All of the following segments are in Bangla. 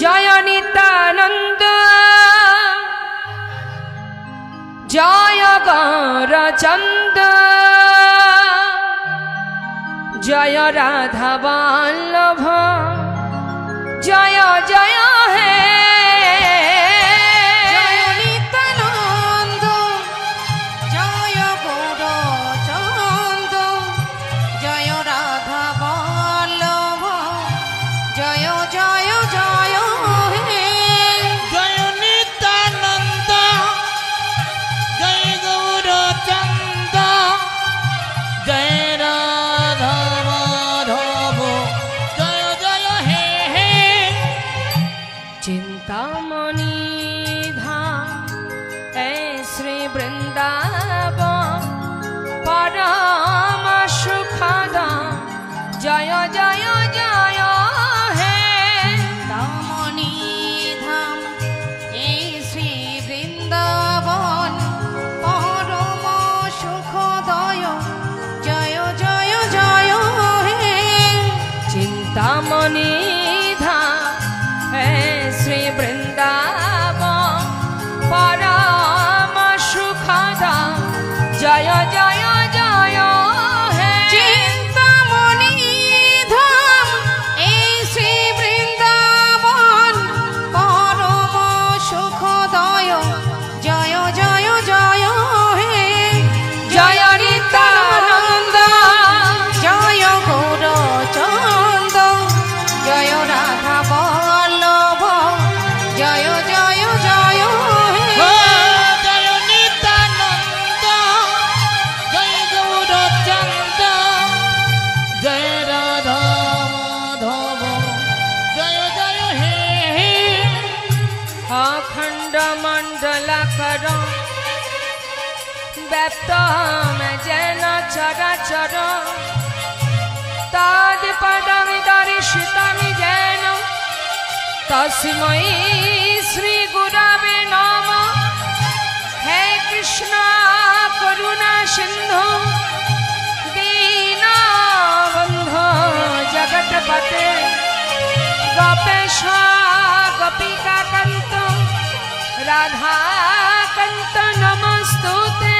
জয় নিতানন্দ জয় গৌরচন্দ জয় রাধাবা শ্রী বৃন্দাব পরম সুখদ, জয় জয় জয়, হে দমনি ধাম। এই শ্রী বৃন্দাবন, পরম সুখদয়, জয় জয় জয়, হে চিন্তামণি ধাম। হে শ্রী বৃন্দ খণ্ড মণ্ডল কর ব্যপ্ত হমে যেন চরাচর। তদ পদমি দর্শিতমি যেন। তসময়ী শ্রী গুরবে নম। হে কৃষ্ণ করুণা সিন্ধু। দীন বন্ধ জগৎপতে গপেশ গপিকা राधाकन्त नमस्तु ते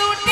দুটি